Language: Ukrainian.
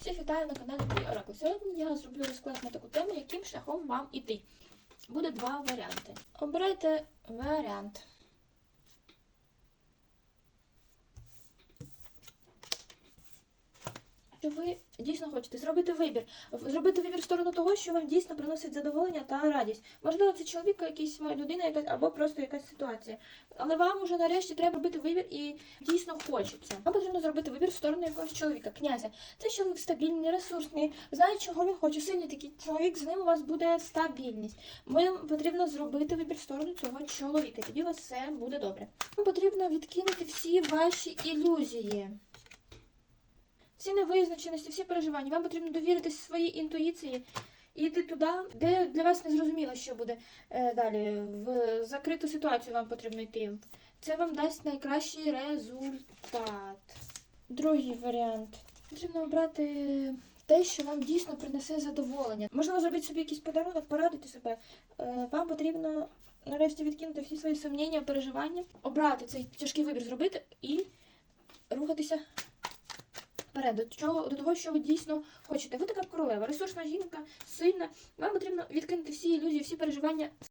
Всіх вітаю на каналі Твій Оракул. Сьогодні я зроблю розклад на таку тему, яким шляхом вам іти. Буде два варіанти. Обирайте варіант. Що ви дійсно хочете зробити вибір, зробити вибір в сторону того, що вам дійсно приносить задоволення та радість. Можливо, це чоловік, якийсь людина, якась або просто якась ситуація. Але вам уже нарешті треба робити вибір і дійсно хочеться. Вам потрібно зробити вибір в сторону якогось чоловіка, князя. Це чоловік стабільний, ресурсний, знає, чого він хоче. Сильний такий чоловік, з ним у вас буде стабільність. Вам потрібно зробити вибір в сторону цього чоловіка. Тоді у вас все буде добре. Вам потрібно відкинути всі ваші ілюзії. Всі невизначеності, всі переживання. Вам потрібно довіритись своїй інтуїції і йти туди, де для вас не зрозуміло, що буде е, далі. В закриту ситуацію вам потрібно йти. Це вам дасть найкращий результат. Другий варіант. Потрібно обрати те, що вам дійсно принесе задоволення. Можливо, зробити собі якийсь подарунок, порадити себе. Е, Вам потрібно нарешті відкинути всі свої сумніння, переживання, обрати цей тяжкий вибір зробити і рухатися вперед, до, чого, до того, що ви дійсно хочете. Ви така королева, ресурсна жінка, сильна. Вам потрібно відкинути всі ілюзії, всі переживання